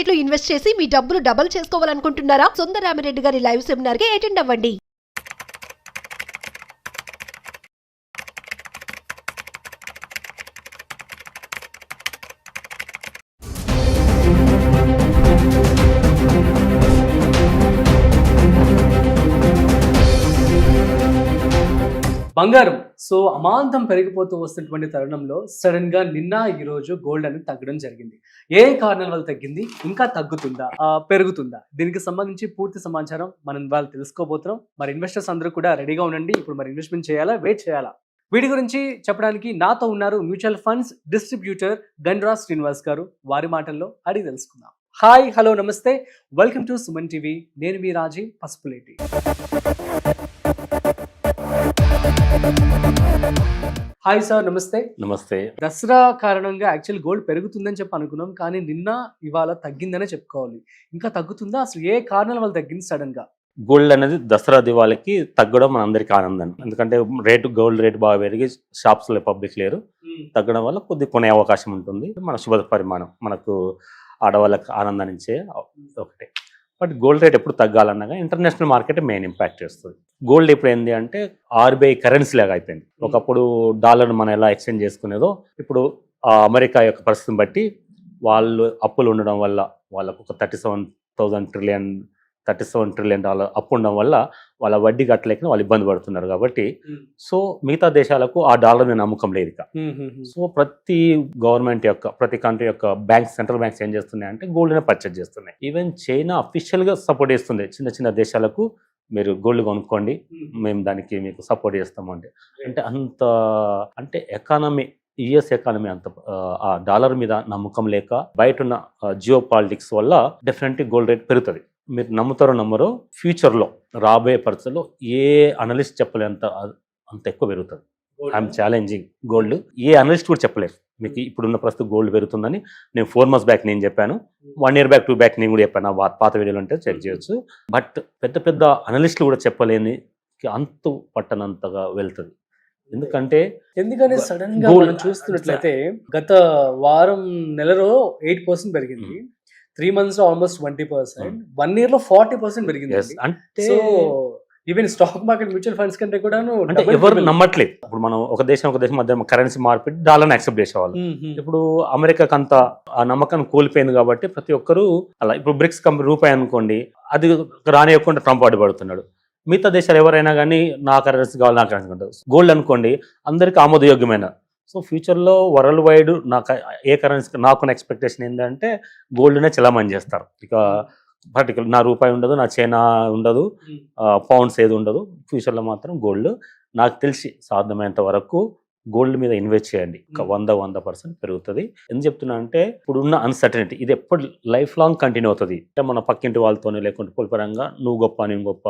మార్కెట్లో ఇన్వెస్ట్ చేసి మీ డబ్బులు డబుల్ చేసుకోవాలనుకుంటున్నారా? సుందరామిరెడ్డి గారి లైవ్ సెమినార్కి అటెండ్ అవ్వండి. బంగారం. సో అమాంతం పెరిగిపోతూ వస్తున్నటువంటి తరుణంలో సడన్గా నిన్న ఈ రోజు గోల్డ్ అనేది తగ్గడం జరిగింది. ఏ కారణాల వల్ల తగ్గింది? ఇంకా తగ్గుతుందా? పెరుగుతుందా? దీనికి సంబంధించి పూర్తి సమాచారం మనం వాళ్ళు తెలుసుకోబోతున్నాం. మరి ఇన్వెస్టర్స్ అందరూ కూడా రెడీగా ఉండండి. ఇప్పుడు మరి ఇన్వెస్ట్మెంట్ చేయాలా? వెయిట్ చేయాలా? వీటి గురించి చెప్పడానికి నాతో ఉన్నారు mutual funds distributor Gandra Srinivas garu. వారి మాటల్లో అడిగి తెలుసుకుందాం. హాయ్ హలో నమస్తే. వెల్కమ్ టు సుమన్ టీవీ నేను మీ రాజీ పసుపులేటి. హాయ్ సార్ నమస్తే. నమస్తే. దసరా కారణంగా యాక్చువల్ గోల్డ్ పెరుగుతుందని చెప్పి అనుకున్నాం కానీ నిన్న ఇవాళ తగ్గిందనే చెప్పుకోవాలి. ఇంకా తగ్గుతుందా? అసలు ఏ కారణాల వల్ల తగ్గింది సడన్గా? గోల్డ్ అనేది దసరా దివాళికి తగ్గడం మనందరికీ ఆనందం. ఎందుకంటే రేటు గోల్డ్ రేట్ బాగా పెరిగి షాప్స్లో పబ్లిక్ లేరు. తగ్గడం వల్ల కొద్ది కొనే అవకాశం ఉంటుంది. మన శుభ పరిమాణం మనకు ఆడవాళ్ళకి ఆనందాన్ని ఇచ్చే ఒకటే బట్ గోల్డ్ రేట్ ఎప్పుడు తగ్గాలన్నగా ఇంటర్నేషనల్ మార్కెట్ మెయిన్ ఇంపాక్ట్ చేస్తుంది. గోల్డ్ ఇప్పుడు ఏంటి అంటే ఆర్బీఐ కరెన్సీ లాగా అయిపోయింది. ఒకప్పుడు డాలర్ మనం ఎలా ఎక్స్చేంజ్ చేసుకునేదో ఇప్పుడు అమెరికా యొక్క పరిస్థితిని బట్టి వాళ్ళు అప్పులు ఉండడం వల్ల వాళ్ళకు ఒక thirty seven thousand trillion thirty seven trillion dollar అప్పు ఉండడం వల్ల వాళ్ళ వడ్డీ కట్టలేక వాళ్ళు ఇబ్బంది పడుతున్నారు కాబట్టి సో మిగతా దేశాలకు ఆ డాలర్ మీద నమ్మకం లేదు ఇక. సో ప్రతి గవర్నమెంట్ యొక్క ప్రతి కంట్రీ యొక్క బ్యాంక్స్ సెంట్రల్ బ్యాంక్స్ ఏం చేస్తున్నాయి అంటే గోల్డ్ని పర్చేజ్ చేస్తున్నాయి. ఈవెన్ చైనా అఫీషియల్గా సపోర్ట్ చేస్తుంది. చిన్న చిన్న దేశాలకు మీరు గోల్డ్ కొనుక్కోండి మేము దానికి మీకు సపోర్ట్ చేస్తాము అంటే. అంటే అంత అంటే ఎకానమీ యుఎస్ ఎకానమీ అంత ఆ, ఆ డాలర్ మీద నమ్మకం లేక బయట ఉన్న జియో పాలిటిక్స్ వల్ల డెఫినెట్లీ గోల్డ్ రేట్ పెరుగుతుంది. మీరు నమ్ముతారో నమ్మరో ఫ్యూచర్లో రాబోయే పరిస్థితుల్లో ఏ అనలిస్ట్ చెప్పలేంత అంత ఎక్కువ పెరుగుతుంది. ఐఎమ్ ఛాలెంజింగ్ గోల్డ్ ఏ అనలిస్ట్ కూడా చెప్పలేరు మీకు ఇప్పుడున్న ప్రస్తుతం గోల్డ్ పెరుగుతుందని నేను ఫోర్ మంత్స్ బ్యాక్ నేను చెప్పాను. One year back two back నేను కూడా చెప్పాను. పాత వీడియోలు ఉంటే చెక్ చేయొచ్చు. బట్ పెద్ద పెద్ద అనలిస్టులు కూడా చెప్పలేని అంతు పట్టనంతగా వెళ్తుంది. ఎందుకంటే ఎందుకని సడన్గా మనం చూస్తున్నట్లయితే గత వారం నెలలో ఎయిట్ పర్సెంట్ పెరిగింది. త్రీ మంత్స్లో ఆల్మోస్ట్ ట్వంటీ పర్సెంట్ వన్ ఇయర్లో ఫార్టీ పర్సెంట్ పెరిగింది అంటే so even stock market mutual funds కంటే కూడా అంటే ఎవరు నమ్మట్లేదు. ఇప్పుడు మనం ఒక దేశం ఒక దేశం మధ్య కరెన్సీ మార్పిడి డాలర్ని యాక్సెప్ట్ చేసేవాళ్ళు. ఇప్పుడు అమెరికాకి అంత ఆ నమ్మకం కోల్పోయింది కాబట్టి ప్రతి ఒక్కరు అలా ఇప్పుడు బ్రిక్స్ కంపెనీ రూపాయి అనుకోండి అది రానియకుండా ట్రంప్ అడ్డుపడుతున్నాడు. మిగతా దేశాలు ఎవరైనా కానీ నా కరెన్సీ కావాలి నా కరెన్సీ గోల్డ్ అనుకోండి అందరికీ ఆమోదయోగ్యమైన సో ఫ్యూచర్లో వరల్డ్ వైడ్ నాకు ఏ కరెన్సీ నాకున్న ఎక్స్పెక్టేషన్ ఏంటంటే గోల్డ్నే చలామణి చేస్తారు. ఇక పర్టికులర్ నా రూపాయి ఉండదు నా చైనా ఉండదు పౌండ్స్ ఏది ఉండదు. ఫ్యూచర్లో మాత్రం గోల్డ్ నాకు తెలిసి సాధ్యమైనంత వరకు గోల్డ్ మీద ఇన్వెస్ట్ చేయండి. ఒక. వంద వంద పర్సెంట్ పెరుగుతుంది. ఎందుకు చెప్తున్నా అంటే ఇప్పుడున్న అన్సర్టనిటీ ఇది ఎప్పుడు లైఫ్ లాంగ్ కంటిన్యూ అవుతుంది. అంటే మన పక్కింటి వాళ్ళతోనే లేకుంటే పులిపరంగా నువ్వు గొప్ప నేను గొప్ప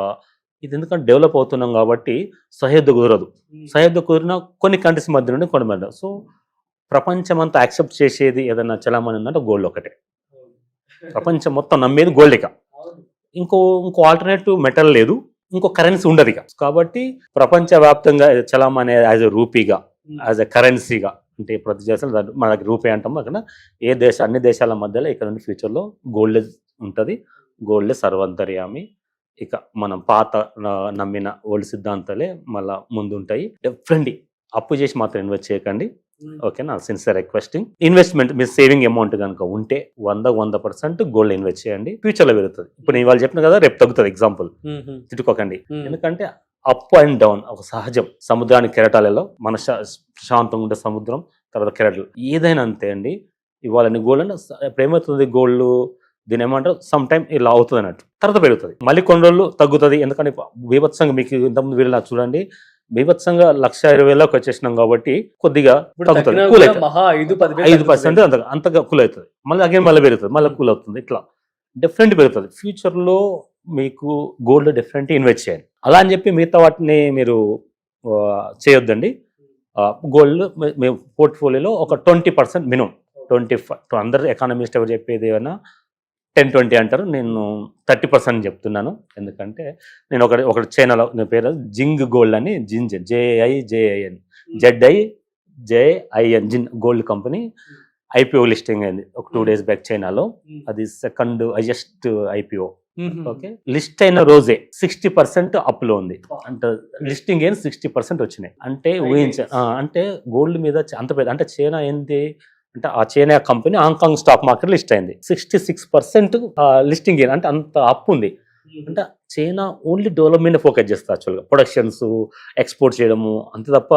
ఇది ఎందుకంటే డెవలప్ అవుతున్నాం కాబట్టి సహేద్దు కుదరదు. సహేద్దు కుదిరిన కొన్ని కంట్రీస్ మధ్య నుండి కొన్ని మధ్య. సో ప్రపంచమంతా యాక్సెప్ట్ చేసేది ఏదైనా చలామణి ఉందంటే గోల్డ్ ఒకటే. ప్రపంచం మొత్తం నమ్మేది గోల్డ్ ఇక. ఇంకో ఇంకో ఆల్టర్నేటివ్ మెటల్ లేదు. ఇంకో కరెన్సీ ఉండదు ఇక. కాబట్టి ప్రపంచవ్యాప్తంగా చలామణి యాజ్ ఎ రూపీగా యాజ్ ఎ కరెన్సీగా అంటే ప్రతి దేశంలో దాన్ని మన దగ్గర రూపాయి అంటాం అక్కడ ఏ దేశ అన్ని దేశాల మధ్యలో ఇక్కడ నుండి ఫ్యూచర్లో గోల్డ్ ఉంటుంది. గోల్డ్ సర్వంతర్యామి. ఇక మనం పాత నమ్మిన ఓల్డ్ సిద్ధాంతాలే మళ్ళా ముందు ఉంటాయి డెఫినెట్లీ అప్పు చేసి మాత్రం ఇన్వెస్ట్ చేయకండి. ఓకే నా సిన్సియర్ రిక్వెస్టింగ్ ఇన్వెస్ట్మెంట్ మీ సేవింగ్ అమౌంట్ కనుక ఉంటే వంద వంద పర్సెంట్ గోల్డ్ ఇన్వెస్ట్ చేయండి. ఫ్యూచర్లో పెరుగుతుంది. ఇప్పుడు నేను ఇవాళ చెప్పిన కదా రేపు తగ్గుతుంది ఎగ్జాంపుల్ తిట్టుకోకండి. ఎందుకంటే అప్ అండ్ డౌన్ ఒక సహజం. సముద్రానికి కెరటాలలో మన శాంతంగా ఉండే సముద్రం తర్వాత కెరటాలు. ఏదైనా అంతే అండి. ఇవాళ గోల్డ్ అంటే ఇప్పుడు ఏమవుతుంది గోల్డ్ దీని ఏమంటారు సమ్ టైం ఇలా అవుతుంది అన్నట్టు తర్వాత పెరుగుతుంది. మళ్ళీ కొన్ని రోజులు తగ్గుతుంది. ఎందుకంటే బీభత్సంగా మీకు ఇంతకుముందు వీళ్ళు నాకు చూడండి. బీభత్సంగా లక్ష ఇరవై వేలకు వచ్చేసినాం కాబట్టి కొద్దిగా తగ్గుతుంది. కూల్ అవుతుంది. ఐదు పర్సెంట్ అంత అంతగా కూల్ అవుతుంది. మళ్ళీ అగైన్ మళ్ళీ పెరుగుతుంది. మళ్ళీ కూల్ అవుతుంది. ఇట్లా. డిఫరెంట్ పెరుగుతుంది. ఫ్యూచర్లో మీకు గోల్డ్ డిఫరెంట్ ఇన్వెస్ట్ చేయండి. అలా అని చెప్పి మిగతా వాటిని మీరు చేయొద్దండి. గోల్డ్ మీ పోర్ట్ఫోలియోలో ఒక twenty percent minimum. Twenty five అందరు ఎకానమిస్ట్ ఎవరు చెప్పేది ఏమైనా టెన్ ట్వంటీ అంటారు. నేను థర్టీ పర్సెంట్ చెప్తున్నాను. ఎందుకంటే నేను ఒకటి ఒకటి చైనాలో నా పేరు జింగ్ గోల్డ్ అని జింజ్ J I J I N Z I J I N Jin gold company IPO listing అయింది ఒక టూ డేస్ బ్యాక్ చైనాలో అది second highest IPO okay list అయిన రోజే సిక్స్టీ పర్సెంట్ అప్లో ఉంది అంటే లిస్టింగ్ ఏం సిక్స్టీ పర్సెంట్ వచ్చినాయి. అంటే ఊహించ అంటే గోల్డ్ మీద అంత పెద్ద అంటే చైనా ఏంది? అంటే ఆ China company Hong Kong stock market list అయింది. సిక్స్టీ సిక్స్ పర్సెంట్ లిస్టింగ్ అంటే అంత అప్ ఉంది. అంటే చైనా ఓన్లీ డెవలప్మెంట్ ఫోకస్ చేస్తారు యాక్చువల్గా ప్రొడక్షన్స్ ఎక్స్పోర్ట్ చేయడము అంతే తప్ప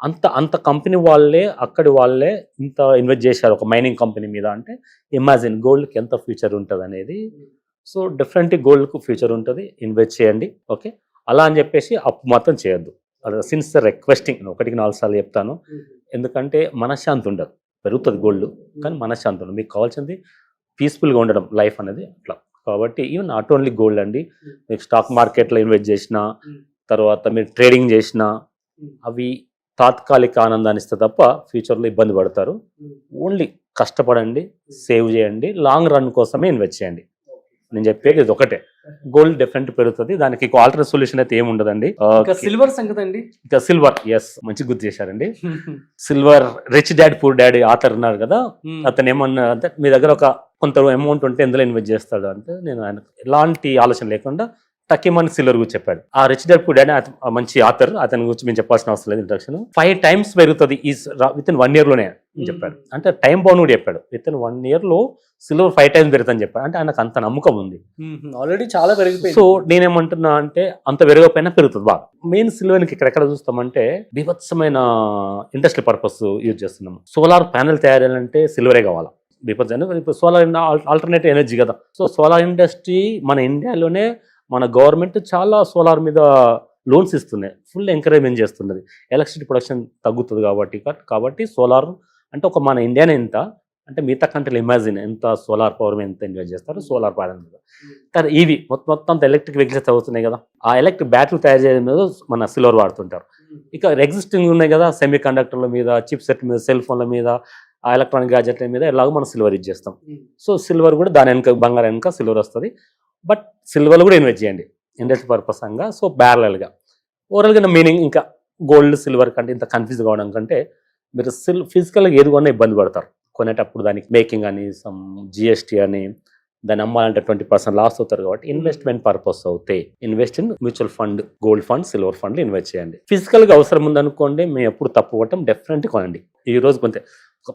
అంత అంత కంపెనీ వాళ్ళే అక్కడి వాళ్ళే ఇంత ఇన్వెస్ట్ చేశారు ఒక మైనింగ్ కంపెనీ మీద. అంటే ఇమాజిన్ గోల్డ్కి ఎంత ఫ్యూచర్ ఉంటుంది అనేది. సో డిఫరెంట్ గోల్డ్కు ఫ్యూచర్ ఉంటుంది ఇన్వెస్ట్ చేయండి ఓకే అలా అని చెప్పేసి అప్పు మాత్రం చేయొద్దు. అది సిన్స్ రిక్వెస్టింగ్ ఒకటికి నాలుగు సార్లు చెప్తాను. ఎందుకంటే మనశ్శాంతి ఉండదు. పెరుగుతుంది గోల్డ్ కానీ మనశ్శాంతి మీకు కావాల్సింది పీస్ఫుల్గా ఉండడం లైఫ్ అనేది అట్లా. కాబట్టి ఈవెన్ నాట్ ఓన్లీ గోల్డ్ అండి మీకు స్టాక్ మార్కెట్లో ఇన్వెస్ట్ చేసిన తర్వాత మీరు ట్రేడింగ్ చేసిన అవి తాత్కాలిక ఆనందాన్ని ఇస్తే తప్ప ఫ్యూచర్లో ఇబ్బంది పడతారు. ఓన్లీ కష్టపడండి సేవ్ చేయండి లాంగ్ రన్ కోసమే ఇన్వెస్ట్ చేయండి. నేను చెప్పేది ఇది ఒకటే. గోల్డ్ డిఫరెంట్ పెరుగుతుంది. దానికి ఆల్టర్నేట్ సొల్యూషన్ అయితే ఏమి ఉండదండి. ఇంకా సిల్వర్ సంగతి అండి ఇంకా సిల్వర్ ఎస్ మంచి గుర్తు చేశారండి. Silver rich dad poor daddy author ఉన్నారు కదా. అతను ఏమన్నా అంటే మీ దగ్గర ఒక కొంత అమౌంట్ ఉంటే ఎందులో ఇన్వెస్ట్ చేస్తాడు అంటే నేను ఆయన ఎలాంటి ఆలోచన లేకుండా టకిమన్ సిల్వర్ గురించి చెప్పాడు. ఆ రిచ్ డాడ్ అత- ఆ మంచి ఆథర్ అతని గురించి మేము చెప్పాల్సిన అవసరం లేదు ఇంట్రక్షన్ ఫైవ్ టైమ్స్ పెరుగుతుంది ఈ విత్ ఇన్ వన్ ఇయర్లోనే అని చెప్పాడు. అంటే టైం బౌండ్ కూడా చెప్పాడు. విత్ ఇన్ వన్ ఇయర్లో సిల్వర్ ఫైవ్ టైమ్స్ పెరుగుతుందని చెప్పాడు. అంటే ఆయనకు అంత నమ్మకం ఉంది. ఆల్రెడీ చాలా పెరిగిపోయింది. సో నేనేమంటున్నా అంటే అంత పెరగకపోయినా పెరుగుతుంది బాగా. మెయిన్ సిల్వర్కి ఇక్కడ ఎక్కడ చూస్తామంటే బీభత్సమైన ఇండస్ట్రీ పర్పస్ యూజ్ చేస్తున్నాం సోలార్ ప్యానెల్ తయారు చేయాలంటే సిల్వరే కావాలా? బీభత్సమైన ఇప్పుడు సోలార్ ఆల్టర్నేటివ్ ఎనర్జీ కదా. సో సోలార్ ఇండస్ట్రీ మన ఇండియాలోనే మన గవర్నమెంట్ చాలా సోలార్ మీద లోన్స్ ఇస్తున్నాయి. ఫుల్ ఎంకరేజ్మెంట్ చేస్తున్నది. ఎలక్ట్రిసిటీ ప్రొడక్షన్ తగ్గుతుంది కాబట్టి కాబట్టి సోలార్ అంటే ఒక మన ఇండియానే ఎంత? అంటే మిగతా కంట్రీలు ఇమాజిన్ ఎంత సోలార్ పవర్ మీద ఎంత ఇన్వెస్ట్ చేస్తారు? సోలార్ ప్యానెల్ మీద. తర్వాత ఈవీ మొత్తం మొత్తం అంత ఎలక్ట్రిక్ వెహికల్స్ అవుతున్నాయి కదా. ఆ ఎలక్ట్రిక్ బ్యాటరీ తయారు చేయడం మీద మన సిల్వర్ వాడుతుంటారు. ఇక ఎగ్జిస్టింగ్ ఉన్నాయి కదా సెమీ కండక్టర్ల మీద చిప్ సెట్ మీద సెల్ ఫోన్ల మీద ఆ ఎలక్ట్రానిక్ గ్యాజెట్ల మీద ఎలాగో మనం సిల్వర్ యూజ్ చేస్తాం. సో సిల్వర్ కూడా దాని వెనక బంగారం వెనక సిల్వర్ వస్తుంది. బట్ సిల్వర్ కూడా ఇన్వెస్ట్ చేయండి. ఇండస్ట్రీ పర్పస్ అంగా సో గా. ఓవరాల్గా మీనింగ్ ఇంకా గోల్డ్ సిల్వర్ కంటే ఇంత కన్ఫ్యూజ్ కావడం కంటే మీరు సిల్ ఫిజికల్గా ఏది కొన్నా ఇబ్బంది పడతారు. కొనేటప్పుడు దానికి మేకింగ్ అని సమ్ జిఎస్టీ అని దాన్ని అమ్మాలంటే ట్వంటీ పర్సెంట్ లాస్ అవుతారు కాబట్టి ఇన్వెస్ట్మెంట్ పర్పస్ అవుతాయి invest in mutual fund gold fund silver ఫండ్లు ఇన్వెస్ట్ చేయండి. ఫిజికల్గా అవసరం ఉందనుకోండి మేము ఎప్పుడు తప్పు కొట్టం డెఫినెట్ కొనండి. ఈ రోజు కొంత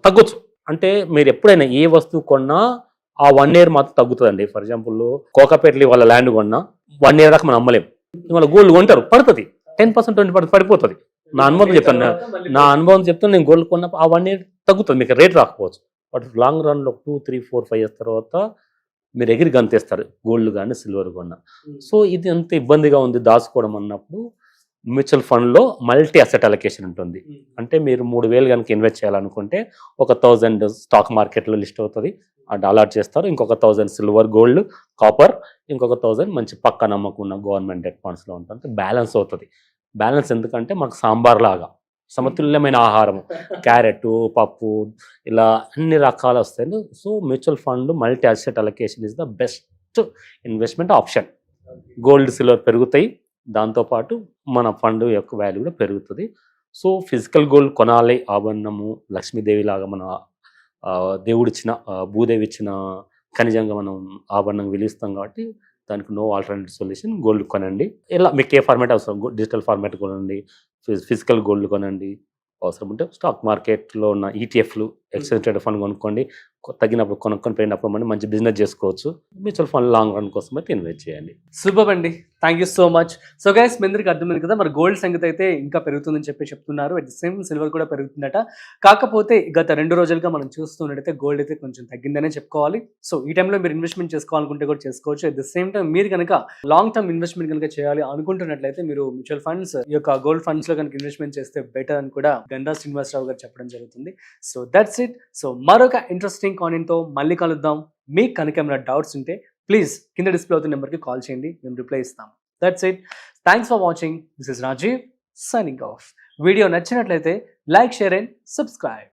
తగ్గొచ్చు. అంటే మీరు ఎప్పుడైనా ఏ వస్తువు కొన్నా ఆ వన్ ఇయర్ మాత్రం తగ్గుతుందండి. ఫర్ ఎగ్జాంపుల్ కోకాపేటలో వాళ్ళ ల్యాండ్ కొన్నా వన్ ఇయర్ దాకా మనం అమ్మలేం. ఇవాళ గోల్డ్ కొంటారు పడుతుంది. టెన్ పర్సెంట్ ట్వంటీ పర్సెంట్ పడిపోతుంది. నా అనుభవం చెప్తాను నా అనుభవం చెప్తాను నేను గోల్డ్ కొన్నప్పుడు ఆ వన్ ఇయర్ తగ్గుతుంది మీకు రేట్ రాకపోవచ్చు. బట్ లాంగ్ రన్లో two three four five years తర్వాత మీరు ఎగిరి గంతేస్తారు గోల్డ్ కానీ సిల్వర్ కొన్నా. సో ఇది అంత ఇబ్బందిగా ఉంది దాచుకోవడం అన్నప్పుడు మ్యూచువల్ ఫండ్లో మల్టీ అసెట్ అలొకేషన్ ఉంటుంది. అంటే మీరు మూడు వేలు కనుక ఇన్వెస్ట్ చేయాలనుకుంటే ఒక థౌజండ్ స్టాక్ మార్కెట్లో లిస్ట్ అవుతుంది. అది అలాట్ చేస్తారు. ఇంకొక థౌజండ్ సిల్వర్ గోల్డ్ కాపర్ ఇంకొక థౌజండ్ మంచి పక్క నమ్మకం గవర్నమెంట్ డెట్ ఫండ్స్లో ఉంటుంది. బ్యాలెన్స్ అవుతుంది. బ్యాలెన్స్ ఎందుకంటే మాకు సాంబార్ లాగా సమతుల్యమైన ఆహారము క్యారెట్ పప్పు ఇలా అన్ని రకాలు వస్తాయి. So mutual fund multi asset allocation is the best investment option. Gold silver పెరుగుతాయి. దాంతోపాటు మన ఫండ్ యొక్క వాల్యూ కూడా పెరుగుతుంది. సో ఫిజికల్ గోల్డ్ కొనాలి ఆభరణము లక్ష్మీదేవి లాగా మన దేవుడిచ్చిన భూదేవి ఇచ్చిన ఖనిజంగా మనం ఆభరణం విలుస్తాం కాబట్టి దానికి నో ఆల్టర్నేటివ్ సొల్యూషన్ గోల్డ్ కొనండి. ఇలా మీకు ఏ ఫార్మాట్ అవసరం? డిజిటల్ ఫార్మాట్ కొనండి ఫిజికల్ గోల్డ్ కొనండి అవసరం ఉంటే స్టాక్ మార్కెట్లో ఉన్న ఈటీఎఫ్లు ఎక్స్చేంజ్ ట్రేడ్ ఫండ్ కొనుక్కోండి. తగినప్పుడు తగ్గినప్పుడు కొనుక్కొని పోయినప్పుడు మనం మంచి బిజినెస్ చేసుకోవచ్చు. మ్యూచువల్ ఫండ్ లాంగ్ రన్ కోసం అయితే ఇన్వెస్ట్ చేయండి. సూపర్ అండి. Thank you so much so guys మీ అందరికి అర్థమైంది కదా మరి గోల్డ్ సంగతి అయితే ఇంకా పెరుగుతుందని చెప్పి చెప్తున్నారు. అట్ ది సేమ్ సిల్వర్ కూడా పెరుగుతుందట. కాకపోతే గత రెండు రోజులుగా మనం చూస్తున్నట్టయితే గోల్డ్ అయితే కొంచెం తగ్గిందనే చెప్పుకోవాలి. సో ఈ టైంలో మీరు ఇన్వెస్ట్మెంట్ చేసుకోవాలనుకుంటే కూడా చేసుకోవచ్చు. అట్ ది సేమ్ టైం మీరు కనుక లాంగ్ టర్మ్ ఇన్వెస్ట్మెంట్ కనుక చేయాలి అనుకుంటున్నట్లయితే మీరు మ్యూచువల్ ఫండ్స్ ఈ యొక్క గోల్డ్ ఫండ్స్లో కనుక ఇన్వెస్ట్మెంట్ చేస్తే బెటర్ అని కూడా గండా శ్రీనివాసరావు గారు చెప్పడం జరుగుతుంది. సో దట్స్ ఇట్ సో మరొక ఇంట్రెస్టింగ్తో మళ్ళీ కలుద్దాం. మీకు కనుక ఏమైనా డౌట్స్ ఉంటే ప్లీజ్ కింద డిస్ప్లే అవుతున్న నెంబర్కి కాల్ చేయండి. మేము రిప్లై ఇస్తాం. That's it thanks for watching this is Rajeev signing off video నచ్చినట్లయితే లైక్ షేర్ అండ్ సబ్స్క్రైబ్